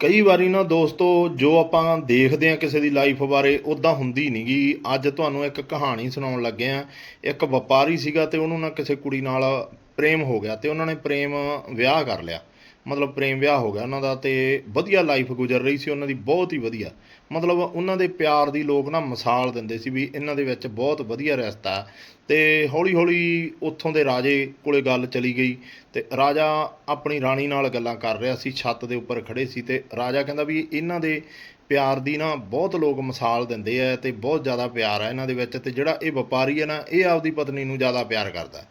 ਕਈ ਵਾਰੀ ਨਾ ਦੋਸਤੋ, ਜੋ ਆਪਾਂ ਦੇਖਦੇ ਆ ਕਿਸੇ ਦੀ ਲਾਈਫ ਬਾਰੇ ਉਦਾਂ ਹੁੰਦੀ ਨਹੀਂਗੀ ਅੱਜ ਤੁਹਾਨੂੰ ਇੱਕ ਕਹਾਣੀ ਸੁਣਾਉਣ ਲੱਗੇ ਆ ਇੱਕ ਵਪਾਰੀ ਸੀਗਾ ਤੇ ਉਹਨੂੰ ਨਾ ਕਿਸੇ ਕੁੜੀ ਨਾਲ ਪ੍ਰੇਮ ਹੋ ਗਿਆ ਤੇ ਉਹਨਾਂ ਨੇ ਪ੍ਰੇਮ ਵਿਆਹ ਕਰ ਲਿਆ। ਮਤਲਬ ਪ੍ਰੇਮ ਵਿਆਹ ਹੋ ਗਿਆ ਉਹਨਾਂ ਦਾ ਤੇ ਵਧੀਆ ਲਾਈਫ ਗੁਜ਼ਰ ਰਹੀ ਸੀ ਉਹਨਾਂ ਦੀ, ਬਹੁਤ ਹੀ ਵਧੀਆ। ਮਤਲਬ ਉਹਨਾਂ ਦੇ ਪਿਆਰ ਦੀ ਲੋਕ ਨਾ ਮਿਸਾਲ ਦਿੰਦੇ ਸੀ ਵੀ ਇਹਨਾਂ ਦੇ ਵਿੱਚ ਬਹੁਤ ਵਧੀਆ ਰਿਸ਼ਤਾ ਹੈ। ਤੇ ਹੌਲੀ ਹੌਲੀ ਉੱਥੋਂ ਦੇ ਰਾਜੇ ਕੋਲੇ ਗੱਲ ਚਲੀ ਗਈ ਤੇ ਰਾਜਾ ਆਪਣੀ ਰਾਣੀ ਨਾਲ ਗੱਲਾਂ ਕਰ ਰਿਹਾ ਸੀ, ਛੱਤ ਦੇ ਉੱਪਰ ਖੜੇ ਸੀ ਤੇ ਰਾਜਾ ਕਹਿੰਦਾ ਵੀ ਇਹਨਾਂ ਦੇ ਪਿਆਰ ਦੀ ਨਾ ਬਹੁਤ ਲੋਕ ਮਿਸਾਲ ਦਿੰਦੇ ਆ ਤੇ ਬਹੁਤ ਜ਼ਿਆਦਾ ਪਿਆਰ ਆ ਇਹਨਾਂ ਦੇ ਵਿੱਚ ਤੇ ਜਿਹੜਾ ਇਹ ਵਪਾਰੀ ਹੈ ਨਾ, ਇਹ ਆਪਦੀ ਪਤਨੀ ਨੂੰ ਜ਼ਿਆਦਾ ਪਿਆਰ ਕਰਦਾ।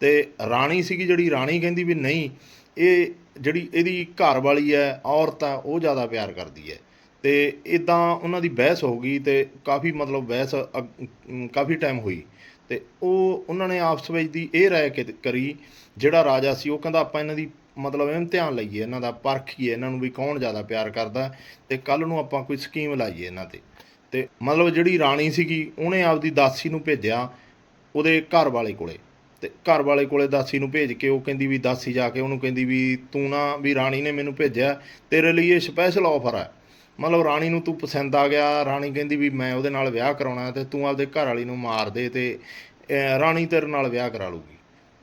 ਤੇ ਰਾਣੀ ਸੀਗੀ ਜਿਹੜੀ, ਰਾਣੀ ਕਹਿੰਦੀ ਵੀ ਨਹੀਂ, ਇਹ ਜਿਹੜੀ ਇਹਦੀ ਘਰ ਵਾਲੀ ਹੈ, ਔਰਤ ਆ ਉਹ ਜ਼ਿਆਦਾ ਪਿਆਰ ਕਰਦੀ ਹੈ। ਅਤੇ ਇੱਦਾਂ ਉਹਨਾਂ ਦੀ ਬਹਿਸ ਹੋ ਗਈ ਅਤੇ ਕਾਫੀ ਮਤਲਬ ਬਹਿਸ ਅਗ- ਕਾਫੀ ਟਾਈਮ ਹੋਈ। ਅਤੇ ਉਹ, ਉਹਨਾਂ ਨੇ ਆਪਸ ਵਿੱਚ ਦੀ ਇਹ ਰਾਏ ਕਿ- ਕਰੀ, ਜਿਹੜਾ ਰਾਜਾ ਸੀ, ਉਹ ਕਹਿੰਦਾ ਆਪਾਂ ਇਹਨਾਂ ਦੀ ਮਤਲਬ ਇਮਤਿਹਾਨ ਲਈਏ, ਇਹਨਾਂ ਦਾ ਪਰਖੀਏ, ਇਹਨਾਂ ਨੂੰ ਵੀ ਕੌਣ ਜ਼ਿਆਦਾ ਪਿਆਰ ਕਰਦਾ ਤੇ ਕੱਲ ਨੂੰ ਆਪਾਂ ਕੋਈ ਸਕੀਮ ਲਾਈਏ ਇਹਨਾਂ ਤੇ। ਤੇ ਮਤਲਬ ਜਿਹੜੀ ਰਾਣੀ ਸੀਗੀ, ਉਹਨੇ ਆਪਦੀ ਦਾਸੀ ਨੂੰ ਭੇਜਿਆ ਉਹਦੇ ਘਰ ਵਾਲੇ ਕੋਲੇ। ਤੇ ਘਰ ਵਾਲੇ ਕੋਲੇ ਦਾਸੀ ਨੂੰ ਭੇਜ ਕੇ, ਉਹ ਕਹਿੰਦੀ ਵੀ ਦਾਸੀ ਜਾ ਕੇ, ਉਹਨੂੰ ਕਹਿੰਦੀ ਵੀ ਤੂੰ ਨਾ, ਵੀ ਰਾਣੀ ਨੇ ਮੈਨੂੰ ਭੇਜਿਆ, ਤੇਰੇ ਲਈ ਇਹ ਸਪੈਸ਼ਲ ਆਫਰ ਹੈ ਮਤਲਬ ਰਾਣੀ ਨੂੰ ਤੂੰ ਪਸੰਦ ਆ ਗਿਆ, ਰਾਣੀ ਕਹਿੰਦੀ ਵੀ ਮੈਂ ਉਹਦੇ ਨਾਲ ਵਿਆਹ ਕਰਾਉਣਾ ਹੈ ਤੇ ਤੂੰ ਆਪਦੇ ਘਰ ਵਾਲੀ ਨੂੰ ਮਾਰ ਦੇ ਤੇ ਰਾਣੀ ਤੇਰੇ ਨਾਲ ਵਿਆਹ ਕਰਾ ਲੂਗੀ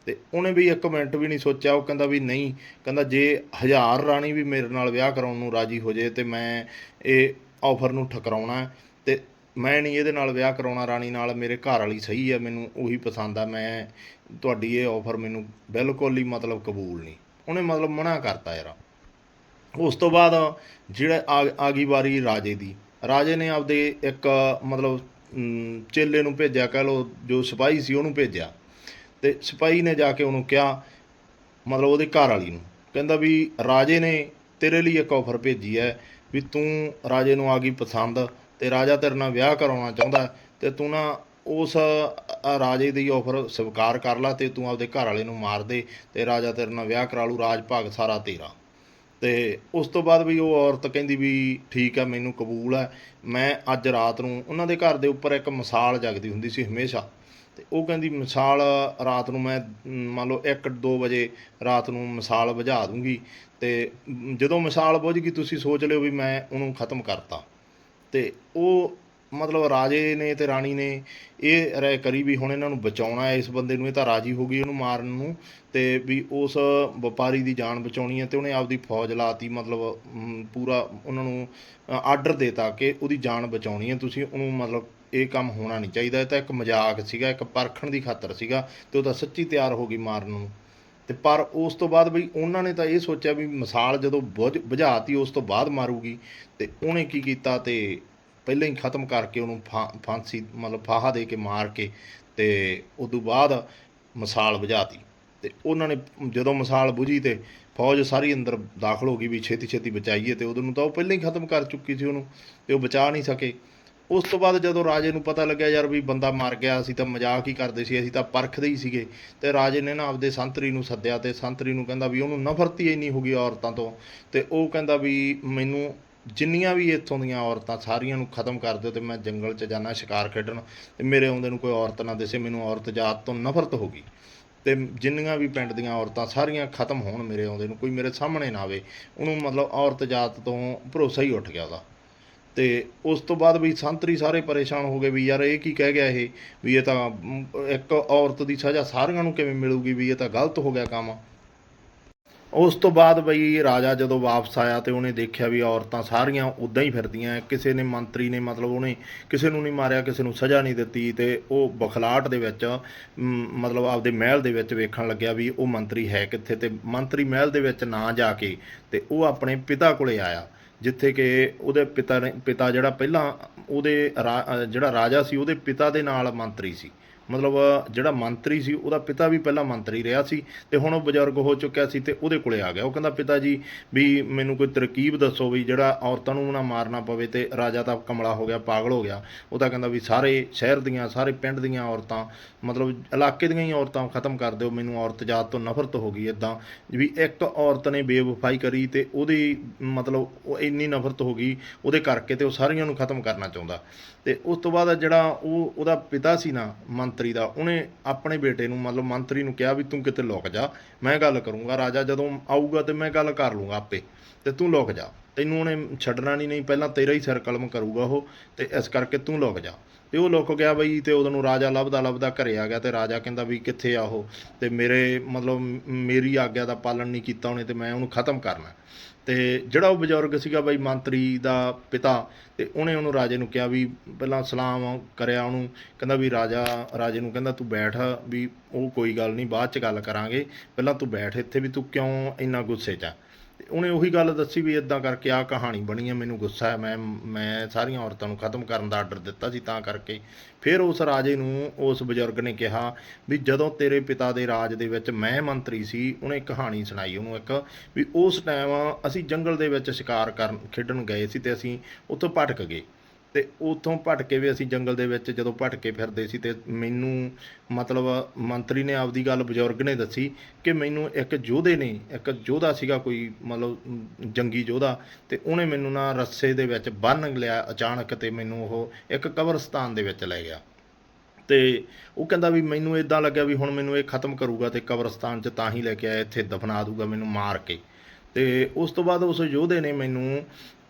ਤੇ ਉਹਨੇ ਵੀ ਇੱਕ ਮਿੰਟ ਵੀ ਨਹੀਂ ਸੋਚਿਆ, ਉਹ ਕਹਿੰਦਾ ਵੀ ਨਹੀਂ, ਕਹਿੰਦਾ ਜੇ ਹਜ਼ਾਰ ਰਾਣੀ ਵੀ ਮੇਰੇ ਨਾਲ ਵਿਆਹ ਕਰਾਉਣ ਨੂੰ ਰਾਜੀ ਹੋ ਜੇ ਤੇ ਮੈਂ ਇਹ ਆਫਰ ਨੂੰ ਠਕਰਾਉਣਾ ਮੈਂ ਨਹੀਂ ਇਹਦੇ ਨਾਲ ਵਿਆਹ ਕਰਾਉਣਾ ਰਾਣੀ ਨਾਲ, ਮੇਰੇ ਘਰ ਵਾਲੀ ਸਹੀ ਹੈ ਮੈਨੂੰ ਉਹੀ ਪਸੰਦ ਆ। ਮੈਂ ਤੁਹਾਡੀ ਇਹ ਆਫਰ ਮੈਨੂੰ ਬਿਲਕੁਲ ਹੀ ਮਤਲਬ ਕਬੂਲ ਨਹੀਂ। ਉਹਨੇ ਮਤਲਬ ਮਨਾ ਕਰਤਾ ਯਾਰ। ਉਸ ਤੋਂ ਬਾਅਦ ਜਿਹੜਾ ਆ ਆ ਗਈ ਵਾਰੀ ਰਾਜੇ ਦੀ, ਰਾਜੇ ਨੇ ਆਪਦੇ ਇੱਕ ਮਤਲਬ ਚੇਲੇ ਨੂੰ ਭੇਜਿਆ, ਕਹ ਲੋ ਜੋ ਸਿਪਾਹੀ ਸੀ ਉਹਨੂੰ ਭੇਜਿਆ। ਤੇ ਸਿਪਾਹੀ ਨੇ ਜਾ ਕੇ ਉਹਨੂੰ ਕਿਹਾ, ਮਤਲਬ ਉਹਦੇ ਘਰ ਵਾਲੀ ਨੂੰ, ਕਹਿੰਦਾ ਵੀ ਰਾਜੇ ਨੇ ਤੇਰੇ ਲਈ ਇੱਕ ਆਫਰ ਭੇਜੀ ਹੈ ਵੀ ਤੂੰ ਰਾਜੇ ਨੂੰ ਆ ਗਈ ਪਸੰਦ ਤੇ ਰਾਜਾ ਤੇਰੇ ਨਾਲ ਵਿਆਹ ਕਰਾਉਣਾ ਚਾਹੁੰਦਾ ਹੈ, ਤੇ ਤੂੰ ਨਾ ਉਸ ਰਾਜੇ ਦੀ ਆਫਰ ਸਵੀਕਾਰ ਕਰ ਲੈ ਤੇ ਤੂੰ ਆਪਦੇ ਘਰ ਵਾਲੇ ਨੂੰ ਮਾਰ ਦੇ ਤੇ ਰਾਜਾ ਤੇਰੇ ਨਾਲ ਵਿਆਹ ਕਰਾ ਲੂ ਰਾਜ ਭਾਗ ਸਾਰਾ ਤੇਰਾ। ਤੇ ਉਸ ਤੋਂ ਬਾਅਦ ਵੀ ਉਹ ਔਰਤ ਕਹਿੰਦੀ ਵੀ ਠੀਕ ਆ ਮੈਨੂੰ ਕਬੂਲ ਹੈ। ਮੈਂ ਅੱਜ ਰਾਤ ਨੂੰ ਉਹਨਾਂ ਦੇ ਘਰ ਦੇ ਉੱਪਰ ਇੱਕ ਮਿਸਾਲ ਜਗਦੀ ਹੁੰਦੀ ਸੀ ਹਮੇਸ਼ਾ। ਤੇ ਉਹ ਕਹਿੰਦੀ ਮਿਸਾਲ ਰਾਤ ਨੂੰ ਮੈਂ, ਮੰਨ ਲਓ 1-2 ਵਜੇ ਰਾਤ ਨੂੰ ਮਿਸਾਲ ਬੁਝਾ ਦੂੰਗੀ ਤੇ ਜਦੋਂ ਮਿਸਾਲ ਬੁਝ ਗਈ ਤੁਸੀਂ ਸੋਚ ਲਿਓ ਵੀ ਮੈਂ ਉਹਨੂੰ ਖਤਮ ਕਰਤਾ। ਤੇ ਉਹ ਮਤਲਬ ਰਾਜੇ ਨੇ ਅਤੇ ਰਾਣੀ ਨੇ ਇਹ ਰਾਏ ਕਰੀ ਵੀ ਹੁਣ ਇਹਨਾਂ ਨੂੰ ਬਚਾਉਣਾ ਇਸ ਬੰਦੇ ਨੂੰ ਇਹ ਤਾਂ ਰਾਜੀ ਹੋ ਗਈ ਉਹਨੂੰ ਮਾਰਨ ਨੂੰ ਅਤੇ ਵੀ ਉਸ ਵਪਾਰੀ ਦੀ ਜਾਨ ਬਚਾਉਣੀ ਹੈ ਅਤੇ ਉਹਨੇ ਆਪਦੀ ਫੌਜ ਲਾਤੀ, ਮਤਲਬ ਪੂਰਾ ਉਹਨਾਂ ਨੂੰ ਆਰਡਰ ਦੇਤਾ ਕਿ ਉਹਦੀ ਜਾਨ ਬਚਾਉਣੀ ਹੈ, ਤੁਸੀਂ ਉਹਨੂੰ ਮਤਲਬ ਇਹ ਕੰਮ ਹੋਣਾ ਨਹੀਂ ਚਾਹੀਦਾ, ਇਹ ਤਾਂ ਇੱਕ ਮਜ਼ਾਕ ਸੀਗਾ, ਇੱਕ ਪਰਖਣ ਦੀ ਖਾਤਰ ਸੀਗਾ ਅਤੇ ਉਹ ਤਾਂ ਸੱਚੀ ਤਿਆਰ ਹੋ ਗਈ ਮਾਰਨ ਨੂੰ। ਤੇ ਪਰ ਉਸ ਤੋਂ ਬਾਅਦ ਬਈ ਉਹਨਾਂ ਨੇ ਤਾਂ ਇਹ ਸੋਚਿਆ ਵੀ ਮਿਸਾਲ ਜਦੋਂ ਬੁਝ ਬੁਝਾਤੀ, ਉਸ ਤੋਂ ਬਾਅਦ ਮਾਰੂਗੀ ਤੇ ਉਹਨੇ ਕੀ ਕੀਤਾ ਤੇ ਪਹਿਲਾਂ ਹੀ ਖਤਮ ਕਰਕੇ ਉਹਨੂੰ ਫਾ- ਫਾਂਸੀ ਮਤਲਬ ਫਾਹਾ ਦੇ ਕੇ ਮਾਰ ਕੇ ਤੇ ਤੋਂ ਬਾਅਦ ਮਿਸਾਲ ਬੁਝਾਤੀ। ਤੇ ਉਹਨਾਂ ਨੇ ਜਦੋਂ ਮਿਸਾਲ ਬੁਝੀ ਤੇ ਫੌਜ ਸਾਰੀ ਅੰਦਰ ਦਾਖਲ ਹੋ ਗਈ ਵੀ ਛੇਤੀ ਛੇਤੀ ਬਚਾਈਏ ਤੇ ਉਹਨੂੰ ਤਾਂ ਉਹ ਪਹਿਲਾਂ ਹੀ ਖਤਮ ਕਰ ਚੁੱਕੀ ਸੀ ਉਹਨੂੰ ਤੇ ਉਹ ਬਚਾ ਨਹੀਂ ਸਕੇ। ਉਸ ਤੋਂ ਬਾਅਦ ਜਦੋਂ ਰਾਜੇ ਨੂੰ ਪਤਾ ਲੱਗਿਆ ਯਾਰ ਵੀ ਬੰਦਾ ਮਰ ਗਿਆ, ਅਸੀਂ ਤਾਂ ਮਜ਼ਾਕ ਹੀ ਕਰਦੇ ਸੀ, ਅਸੀਂ ਤਾਂ ਪਰਖਦੇ ਹੀ ਸੀਗੇ। ਤੇ ਰਾਜੇ ਨੇ ਨਾ ਆਪਦੇ ਸੰਤਰੀ ਨੂੰ ਸੱਦਿਆ ਤੇ ਸੰਤਰੀ ਨੂੰ ਕਹਿੰਦਾ ਵੀ ਉਹਨੂੰ ਨਫ਼ਰਤ ਹੀ ਇੰਨੀ ਹੋ ਗਈ ਔਰਤਾਂ ਤੋਂ। ਤੇ ਉਹ ਕਹਿੰਦਾ ਵੀ ਮੈਨੂੰ ਜਿੰਨੀਆਂ ਵੀ ਇੱਥੋਂ ਦੀਆਂ ਔਰਤਾਂ ਸਾਰੀਆਂ ਨੂੰ ਖਤਮ ਕਰ ਦਿਓ ਤੇ ਮੈਂ ਜੰਗਲ 'ਚ ਜਾਣਾ ਸ਼ਿਕਾਰ ਖੇਡਣ। ਤੇ ਮੇਰੇ ਆਉਂਦੇ ਨੂੰ ਕੋਈ ਔਰਤ ਨਾ ਦਿਸੇ, ਮੈਨੂੰ ਔਰਤ ਜਾਤ ਤੋਂ ਨਫ਼ਰਤ ਹੋ ਗਈ। ਤੇ ਜਿੰਨੀਆਂ ਵੀ ਪਿੰਡ ਦੀਆਂ ਔਰਤਾਂ ਸਾਰੀਆਂ ਖਤਮ ਹੋਣ ਮੇਰੇ ਆਉਂਦੇ ਨੂੰ, ਕੋਈ ਮੇਰੇ ਸਾਹਮਣੇ ਨਾ ਆਵੇ। ਉਹਨੂੰ ਮਤਲਬ ਔਰਤ ਜਾਤ ਤੋਂ ਭਰੋਸਾ ਹੀ ਉੱਠ ਗਿਆ ਉਹਦਾ। ਤੇ ਉਸ ਤੋਂ ਬਾਅਦ ਵੀ ਸੰਤਰੀ ਸਾਰੇ ਪਰੇਸ਼ਾਨ ਹੋ ਗਏ ਵੀ ਯਾਰ ਇਹ ਕੀ ਕਹਿ ਗਿਆ ਇਹ? ਵੀ ਇਹ ਤਾਂ ਇੱਕ ਔਰਤ ਦੀ ਸਜ਼ਾ ਸਾਰਿਆਂ ਨੂੰ ਕਿਵੇਂ ਮਿਲੂਗੀ ਵੀ ਇਹ ਤਾਂ ਗਲਤ ਹੋ ਗਿਆ ਕੰਮ? ਉਸ ਤੋਂ ਬਾਅਦ ਬਈ ਰਾਜਾ ਜਦੋਂ ਵਾਪਸ ਆਇਆ ਤੇ ਉਹਨੇ ਦੇਖਿਆ ਵੀ ਔਰਤਾਂ ਸਾਰੀਆਂ ਉਦਾਂ ਹੀ ਫਿਰਦੀਆਂ, ਕਿਸੇ ਨੇ ਮੰਤਰੀ ਨੇ ਮਤਲਬ ਉਹਨੇ ਕਿਸੇ ਨੂੰ ਨਹੀਂ ਮਾਰਿਆ, ਕਿਸੇ ਨੂੰ ਸਜ਼ਾ ਨਹੀਂ ਦਿੱਤੀ ਤੇ ਉਹ ਬਖਲਾਟ ਦੇ ਵਿੱਚ ਮਤਲਬ ਆਪਦੇ ਮਹਿਲ ਦੇ ਵਿੱਚ ਵੇਖਣ ਲੱਗਿਆ ਵੀ ਉਹ ਮੰਤਰੀ ਹੈ ਕਿੱਥੇ ਤੇ ਮੰਤਰੀ ਮਹਿਲ ਦੇ ਵਿੱਚ ਨਾ ਜਾ ਕੇ ਤੇ ਉਹ ਆਪਣੇ ਪਿਤਾ ਕੋਲੇ ਆਇਆ। ਜਿੱਥੇ ਕਿ ਉਹਦੇ ਪਿਤਾ ਨੇ, ਪਿਤਾ ਜਿਹੜਾ ਪਹਿਲਾਂ ਉਹਦੇ ਰਾ- ਜਿਹੜਾ ਰਾਜਾ ਸੀ, ਉਹਦੇ ਪਿਤਾ ਦੇ ਨਾਲ ਮੰਤਰੀ ਸੀ। ਮਤਲਬ ਜਿਹੜਾ ਮੰਤਰੀ ਸੀ, ਉਹਦਾ ਪਿਤਾ ਵੀ ਪਹਿਲਾਂ ਮੰਤਰੀ ਰਿਹਾ ਸੀ ਤੇ ਹੁਣ ਉਹ ਬਜ਼ੁਰਗ ਹੋ ਚੁੱਕਿਆ ਸੀ ਤੇ ਉਹਦੇ ਕੋਲੇ ਆ ਗਿਆ। ਉਹ ਕਹਿੰਦਾ, ਪਿਤਾ ਜੀ, ਵੀ ਮੈਨੂੰ ਕੋਈ ਤਰਕੀਬ ਦੱਸੋ ਵੀ ਜਿਹੜਾ ਔਰਤਾਂ ਨੂੰ ਨਾ ਮਾਰਨਾ ਪਵੇ ਤੇ ਰਾਜਾ ਤਾਂ ਕਮਲਾ ਹੋ ਗਿਆ, ਪਾਗਲ ਹੋ ਗਿਆ। ਉਹ ਤਾਂ ਕਹਿੰਦਾ ਵੀ ਸਾਰੇ ਸ਼ਹਿਰ ਦੀਆਂ, ਸਾਰੇ ਪਿੰਡ ਦੀਆਂ ਔਰਤਾਂ, ਮਤਲਬ ਇਲਾਕੇ ਦੀਆਂ ਹੀ ਔਰਤਾਂ ਖਤਮ ਕਰ ਦਿਓ, ਮੈਨੂੰ ਔਰਤ ਜਾਤ ਤੋਂ ਨਫ਼ਰਤ ਹੋ ਗਈ ਇਦਾਂ ਵੀ ਇੱਕ ਔਰਤ ਨੇ ਬੇਵਫਾਈ ਕਰੀ ਤੇ ਉਹਦੀ ਮਤਲਬ ਉਹ ਇੰਨੀ ਨਫ਼ਰਤ ਹੋ ਗਈ, ਉਹਦੇ ਕਰਕੇ ਤੇ ਉਹ ਸਾਰੀਆਂ ਨੂੰ ਖਤਮ ਕਰਨਾ ਚਾਹੁੰਦਾ। ਤੇ ਉਸ ਤੋਂ ਬਾਅਦ ਜਿਹੜਾ ਉਹ, ਉਹਦਾ ਪਿਤਾ ਸੀ ਨਾ ਮੰਤਰੀ ਦਾ, ਉਹਨੇ ਆਪਣੇ ਬੇਟੇ ਨੂੰ ਮਤਲਬ ਮੰਤਰੀ ਨੂੰ ਕਿਹਾ ਵੀ ਤੂੰ ਕਿਤੇ ਲੁਕ ਜਾ, ਮੈਂ ਗੱਲ ਕਰੂੰਗਾ ਰਾਜਾ ਜਦੋਂ ਆਊਗਾ ਤੇ ਮੈਂ ਗੱਲ ਕਰ ਲੂੰਗਾ ਆਪੇ, ਤੇ ਤੂੰ ਲੁਕ ਜਾ। ਤੈਨੂੰ ਉਹਨੇ ਛੱਡਣਾ ਨਹੀਂ ਨਹੀਂ ਪਹਿਲਾਂ ਤੇਰਾ ਹੀ ਸਿਰ ਕਲਮ ਕਰੂਗਾ ਉਹ, ਤੇ ਇਸ ਕਰਕੇ ਤੂੰ ਲੁਕ ਜਾ। ਤੇ ਉਹ ਲੁਕ ਗਿਆ ਬਈ ਤੇ ਉਦੋਂ ਨੂੰ ਰਾਜਾ ਲੱਭਦਾ ਲੱਭਦਾ ਘਰੇ ਆ ਗਿਆ ਤੇ ਰਾਜਾ ਕਹਿੰਦਾ ਵੀ ਕਿੱਥੇ ਆ ਉਹ? ਤੇ ਮੇਰੇ ਮਤਲਬ ਮੇਰੀ ਆਗਿਆ ਦਾ ਪਾਲਣ ਨਹੀਂ ਕੀਤਾ ਉਹਨੇ ਤੇ ਮੈਂ ਉਹਨੂੰ ਖਤਮ ਕਰਨਾ। ਤੇ ਜਿਹੜਾ ਉਹ ਬਜ਼ੁਰਗ ਸੀਗਾ ਬਈ ਮੰਤਰੀ ਦਾ ਪਿਤਾ, ਤੇ ਉਹਨੇ ਉਹਨੂੰ ਰਾਜੇ ਨੂੰ ਕਿਹਾ ਵੀ ਪਹਿਲਾਂ ਸਲਾਮ ਕਰਿਆ ਉਹਨੂੰ, ਕਹਿੰਦਾ ਵੀ ਰਾਜਾ, ਰਾਜੇ ਨੂੰ ਕਹਿੰਦਾ ਤੂੰ ਬੈਠ ਵੀ ਉਹ ਕੋਈ ਗੱਲ ਨਹੀਂ ਬਾਅਦ ਚ ਗੱਲ ਕਰਾਂਗੇ। ਪਹਿਲਾਂ ਤੂੰ ਬੈਠ ਇੱਥੇ ਵੀ ਤੂੰ ਕਿਉਂ ਇੰਨਾ ਗੁੱਸੇ 'ਚ ਆ? ਉਹਨੇ ਉਹੀ ਗੱਲ ਦੱਸੀ ਵੀ ਇਦਾਂ ਕਰਕੇ ਆ ਕਹਾਣੀ ਬਣੀ ਹੈ ਮੈਨੂੰ ਗੁੱਸਾ ਹੈ, ਮੈਂ ਮੈਂ ਸਾਰੀਆਂ ਔਰਤਾਂ ਨੂੰ ਖਤਮ ਕਰਨ ਦਾ ਆਰਡਰ ਦਿੱਤਾ ਸੀ ਤਾਂ ਕਰਕੇ। ਫਿਰ ਉਸ ਰਾਜੇ ਨੂੰ ਉਸ ਬਜ਼ੁਰਗ ਨੇ ਕਿਹਾ ਵੀ ਜਦੋਂ ਤੇਰੇ ਪਿਤਾ ਦੇ ਰਾਜ ਦੇ ਵਿੱਚ ਮੈਂ ਮੰਤਰੀ ਸੀ, ਉਹਨੇ ਕਹਾਣੀ ਸੁਣਾਈ, ਉਹਨੂੰ ਇੱਕ ਵੀ ਉਸ ਟਾਈਮ ਅਸੀਂ ਜੰਗਲ ਦੇ ਵਿੱਚ ਸ਼ਿਕਾਰ ਕਰਨ, ਖੇਡਣ ਗਏ ਸੀ ਤੇ ਅਸੀਂ ਉੱਥੋਂ ਭਟਕ ਗਏ। ਤੇ ਉੱਥੋਂ ਭਟਕੇ ਵੀ ਅਸੀਂ ਜੰਗਲ ਦੇ ਵਿੱਚ ਜਦੋਂ ਭਟਕੇ ਫਿਰਦੇ ਸੀ ਤੇ ਮੈਨੂੰ ਮਤਲਬ ਮੰਤਰੀ ਨੇ ਆਪਦੀ ਗੱਲ ਬਜ਼ੁਰਗ ਨੇ ਦੱਸੀ ਕਿ ਮੈਨੂੰ ਇੱਕ ਯੋਧੇ ਨੇ, ਇੱਕ ਯੋਧਾ ਸੀਗਾ ਕੋਈ ਮਤਲਬ ਜੰਗੀ ਯੋਧਾ ਤੇ ਉਹਨੇ ਮੈਨੂੰ ਨਾ ਰੱਸੇ ਦੇ ਵਿੱਚ ਬੰਨ੍ਹ ਲਿਆ ਅਚਾਨਕ ਤੇ ਮੈਨੂੰ ਉਹ ਇੱਕ ਕਬਰਸਤਾਨ ਦੇ ਵਿੱਚ ਲੈ ਗਿਆ। ਤੇ ਉਹ ਕਹਿੰਦਾ ਵੀ ਮੈਨੂੰ ਇਦਾਂ ਲੱਗਿਆ ਵੀ ਹੁਣ ਮੈਨੂੰ ਇਹ ਖਤਮ ਕਰੂਗਾ ਤੇ ਕਬਰਸਤਾਨ 'ਚ ਤਾਂ ਹੀ ਲੈ ਕੇ ਆਇਆ, ਇੱਥੇ ਦਫਨਾ ਦੂਗਾ ਮੈਨੂੰ ਮਾਰ ਕੇ। ਤੇ ਉਸ ਤੋਂ ਬਾਅਦ ਉਸ ਯੋਧੇ ਨੇ ਮੈਨੂੰ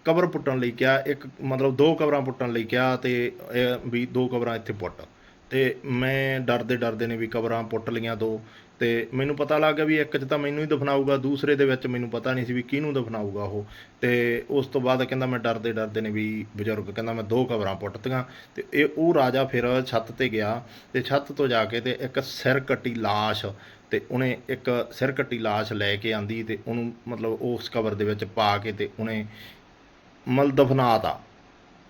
ਕਬਰ ਪੁੱਟਣ ਲਈ ਕਿਹਾ, ਇੱਕ ਮਤਲਬ ਦੋ ਕਬਰਾਂ ਪੁੱਟਣ ਲਈ ਕਿਹਾ ਤੇ ਇਹ ਵੀ ਦੋ ਕਬਰਾਂ ਇੱਥੇ ਪੁੱਟ। ਤੇ ਮੈਂ ਡਰਦੇ ਡਰਦੇ ਨੇ ਵੀ ਕਬਰਾਂ ਪੁੱਟ ਲਈਆਂ ਦੋ। ਤੇ ਮੈਨੂੰ ਪਤਾ ਲੱਗ ਗਿਆ ਵੀ ਇੱਕ 'ਚ ਤਾਂ ਮੈਨੂੰ ਹੀ ਦਫਨਾਊਗਾ, ਦੂਸਰੇ ਦੇ ਵਿੱਚ ਮੈਨੂੰ ਪਤਾ ਨਹੀਂ ਸੀ ਵੀ ਕਿਹਨੂੰ ਦਫਨਾਊਗਾ ਉਹ। ਤੇ ਉਸ ਤੋਂ ਬਾਅਦ ਕਹਿੰਦਾ ਮੈਂ ਡਰਦੇ ਡਰਦੇ ਨੇ ਵੀ ਬਜ਼ੁਰਗ, ਕਹਿੰਦਾ ਮੈਂ ਦੋ ਕਬਰਾਂ ਪੁੱਟਤੀਆਂ। ਤੇ ਇਹ ਉਹ ਰਾਜਾ ਫਿਰ ਛੱਤ ਤੇ ਗਿਆ ਤੇ ਛੱਤ ਤੋਂ ਜਾ ਕੇ ਤੇ ਇੱਕ ਸਿਰ ਕੱਟੀ ਲਾਸ਼ ਤੇ ਉਹਨੇ ਇੱਕ ਸਿਰ ਕੱਟੀ ਲਾਸ਼ ਲੈ ਕੇ ਆਂਦੀ ਤੇ ਉਹਨੂੰ ਮਤਲਬ ਉਸ ਕਬਰ ਦੇ ਵਿੱਚ ਪਾ ਕੇ ਤੇ ਉਹਨੇ ਮਲ ਦਫਨਾਤਾ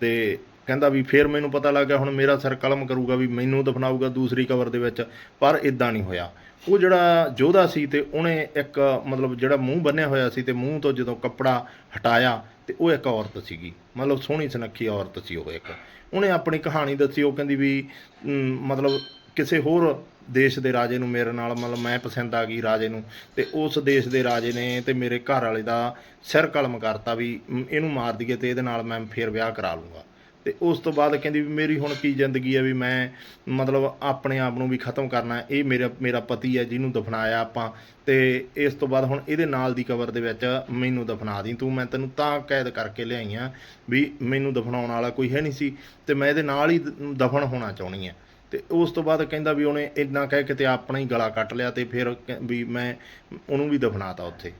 ਤੇ ਕਹਿੰਦਾ ਵੀ ਫਿਰ ਮੈਨੂੰ ਪਤਾ ਲੱਗ ਗਿਆ, ਹੁਣ ਮੇਰਾ ਸਿਰ ਕਲਮ ਕਰੂਗਾ ਵੀ ਮੈਨੂੰ ਦਫਨਾਊਗਾ ਦੂਸਰੀ ਕਬਰ ਦੇ ਵਿੱਚ, ਪਰ ਇਦਾਂ ਨਹੀਂ ਹੋਇਆ। ਉਹ ਜਿਹੜਾ ਯੋਧਾ ਸੀ ਤੇ ਉਹਨੇ ਇੱਕ ਮਤਲਬ ਜਿਹੜਾ ਮੂੰਹ ਬੰਨਿਆ ਹੋਇਆ ਸੀ ਤੇ ਮੂੰਹ ਤੋਂ ਜਦੋਂ ਕੱਪੜਾ ਹਟਾਇਆ ਤੇ ਉਹ ਇੱਕ ਔਰਤ ਸੀਗੀ। ਮਤਲਬ ਸੋਹਣੀ ਸੁਨੱਖੀ ਔਰਤ ਸੀ ਉਹ ਇੱਕ। ਉਹਨੇ ਆਪਣੀ ਕਹਾਣੀ ਦੱਸੀ, ਉਹ ਕਹਿੰਦੀ ਵੀ ਮਤਲਬ ਕਿਸੇ ਹੋਰ ਦੇਸ਼ ਦੇ ਰਾਜੇ ਨੂੰ ਮੇਰੇ ਨਾਲ ਮਤਲਬ ਮੈਂ ਪਸੰਦ ਆ ਗਈ ਰਾਜੇ ਨੂੰ ਤੇ ਉਸ ਦੇਸ਼ ਦੇ ਰਾਜੇ ਨੇ ਤੇ ਮੇਰੇ ਘਰ ਵਾਲੇ ਦਾ ਸਿਰ ਕਲਮ ਕਰਤਾ ਵੀ ਇਹਨੂੰ ਮਾਰ ਦਈਏ ਤੇ ਇਹਦੇ ਨਾਲ ਮੈਂ ਫੇਰ ਵਿਆਹ ਕਰਾ ਲੂੰਗਾ। ਤੇ ਉਸ ਤੋਂ ਬਾਅਦ ਕਹਿੰਦੀ ਵੀ ਮੇਰੀ ਹੁਣ ਕੀ ਜ਼ਿੰਦਗੀ ਹੈ ਵੀ ਮੈਂ ਮਤਲਬ ਆਪਣੇ ਆਪ ਨੂੰ ਵੀ ਖਤਮ ਕਰਨਾ ਇਹ ਮੇਰਾ ਮੇਰਾ ਪਤੀ ਹੈ ਜਿਹਨੂੰ ਦਫਨਾਇਆ ਆਪਾਂ ਤੇ ਇਸ ਤੋਂ ਬਾਅਦ ਹੁਣ ਇਹਦੇ ਨਾਲ ਦੀ ਕਬਰ ਦੇ ਵਿੱਚ ਮੈਨੂੰ ਦਫਨਾ ਦੀ ਤੂੰ ਮੈਂ ਤੈਨੂੰ ਤਾਂ ਕੈਦ ਕਰਕੇ ਲਿਆਈ ਆ ਵੀ ਮੈਨੂੰ ਦਫਨਾਉਣ ਵਾਲਾ ਕੋਈ ਹੈ ਨਹੀਂ ਸੀ ਤੇ ਮੈਂ ਇਹਦੇ ਨਾਲ ਹੀ ਦਫਨ ਹੋਣਾ ਚਾਹੁੰਦੀ ਆ। ਤੇ ਉਸ ਤੋਂ ਬਾਅਦ ਕਹਿੰਦਾ ਵੀ ਉਹਨੇ ਇੰਨਾ ਕਹਿ ਕੇ ਤੇ ਆਪਣਾ ਹੀ ਗਲਾ ਕੱਟ ਲਿਆ ਤੇ ਫਿਰ ਕਹਿ- ਵੀ ਮੈਂ ਉਹਨੂੰ ਵੀ ਦਫਨਾਤਾ ਉੱਥੇ।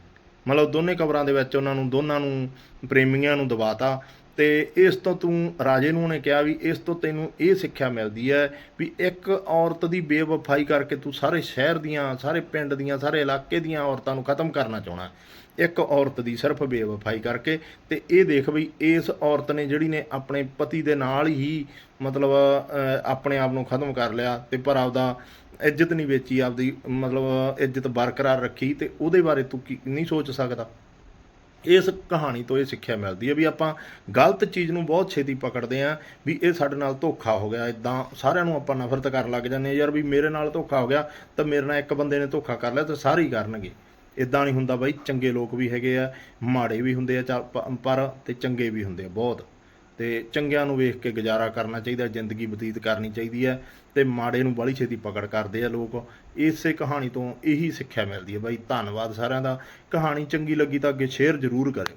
ਮਤਲਬ ਦੋਨੇ ਕਬਰਾਂ ਦੇ ਵਿੱਚ ਉਹਨਾਂ ਨੂੰ, ਦੋਨਾਂ ਨੂੰ, ਪ੍ਰੇਮੀਆਂ ਨੂੰ ਦਬਾਤਾ ਤੇ ਇਸ ਤੋਂ ਤੂੰ ਰਾਜੇ ਨੂੰ ਉਹਨੇ ਕਿਹਾ ਵੀ ਇਸ ਤੋਂ ਤੈਨੂੰ ਇਹ ਸਿੱਖਿਆ ਮਿਲਦੀ ਹੈ ਵੀ ਇੱਕ ਔਰਤ ਦੀ ਬੇਵਫਾਈ ਕਰਕੇ ਤੂੰ ਸਾਰੇ ਸ਼ਹਿਰ ਦੀਆਂ, ਸਾਰੇ ਪਿੰਡ ਦੀਆਂ, ਸਾਰੇ ਇਲਾਕੇ ਦੀਆਂ ਔਰਤਾਂ ਨੂੰ ਖਤਮ ਕਰਨਾ ਚਾਹਣਾ ਇੱਕ ਔਰਤ ਦੀ ਸਿਰਫ ਬੇਵਫਾਈ ਕਰਕੇ ਤੇ ਇਹ ਦੇਖ ਵੀ ਇਸ ਔਰਤ ਨੇ ਜਿਹੜੀ ਨੇ ਆਪਣੇ ਪਤੀ ਦੇ ਨਾਲ ਹੀ ਮਤਲਬ ਆਪਣੇ ਆਪ ਨੂੰ ਖਤਮ ਕਰ ਲਿਆ ਤੇ ਪਰ ਆਪਦਾ ਇੱਜ਼ਤ ਨਹੀਂ ਵੇਚੀ, ਆਪਦੀ ਮਤਲਬ ਇੱਜ਼ਤ ਬਰਕਰਾਰ ਰੱਖੀ ਤੇ ਉਹਦੇ ਬਾਰੇ ਤੂੰ ਕੀ, ਨਹੀਂ ਸੋਚ ਸਕਦਾ? ਇਸ ਕਹਾਣੀ ਤੋਂ ਇਹ ਸਿੱਖਿਆ ਮਿਲਦੀ ਹੈ ਵੀ ਆਪਾਂ ਗਲਤ ਚੀਜ਼ ਨੂੰ ਬਹੁਤ ਛੇਤੀ ਪਕੜਦੇ ਆਂ ਵੀ ਇਹ ਸਾਡੇ ਨਾਲ ਧੋਖਾ ਹੋ ਗਿਆ ਇਦਾਂ ਸਾਰਿਆਂ ਨੂੰ ਆਪਾਂ ਨਫ਼ਰਤ ਕਰਨ ਲੱਗ ਜਾਂਦੇ ਹਾਂ ਯਾਰ ਵੀ ਮੇਰੇ ਨਾਲ ਧੋਖਾ ਹੋ ਗਿਆ ਤਾਂ ਮੇਰੇ ਨਾਲ ਇੱਕ ਬੰਦੇ ਨੇ ਧੋਖਾ ਕਰ ਲਿਆ ਤਾਂ ਸਾਰੇ ਹੀ ਕਰਨਗੇ। ਇਦਾਂ ਨਹੀਂ ਹੁੰਦਾ ਬਾਈ, ਚੰਗੇ ਲੋਕ ਵੀ ਹੈਗੇ ਆ, ਮਾੜੇ ਵੀ ਹੁੰਦੇ ਆ ਚੱਲ ਪ- ਪਰ ਤੇ ਚੰਗੇ ਵੀ ਹੁੰਦੇ ਆ, ਬਹੁਤ। ਤੇ ਚੰਗਿਆਂ ਨੂੰ ਵੇਖ ਕੇ ਗੁਜ਼ਾਰਾ ਕਰਨਾ ਚਾਹੀਦਾ, ਜ਼ਿੰਦਗੀ ਬਤੀਤ ਕਰਨੀ ਚਾਹੀਦੀ ਹੈ ਤੇ ਮਾੜੇ ਨੂੰ ਬੜੀ ਛੇਤੀ ਪਕੜ ਕਰਦੇ ਆ ਲੋਕ। ਇਸੇ ਕਹਾਣੀ ਤੋਂ ਇਹੀ ਸਿੱਖਿਆ ਮਿਲਦੀ ਹੈ। ਬਾਈ, ਧੰਨਵਾਦ ਸਾਰਿਆਂ ਦਾ। ਕਹਾਣੀ ਚੰਗੀ ਲੱਗੀ ਤਾਂ ਅੱਗੇ ਸ਼ੇਅਰ ਜ਼ਰੂਰ ਕਰਿਓ।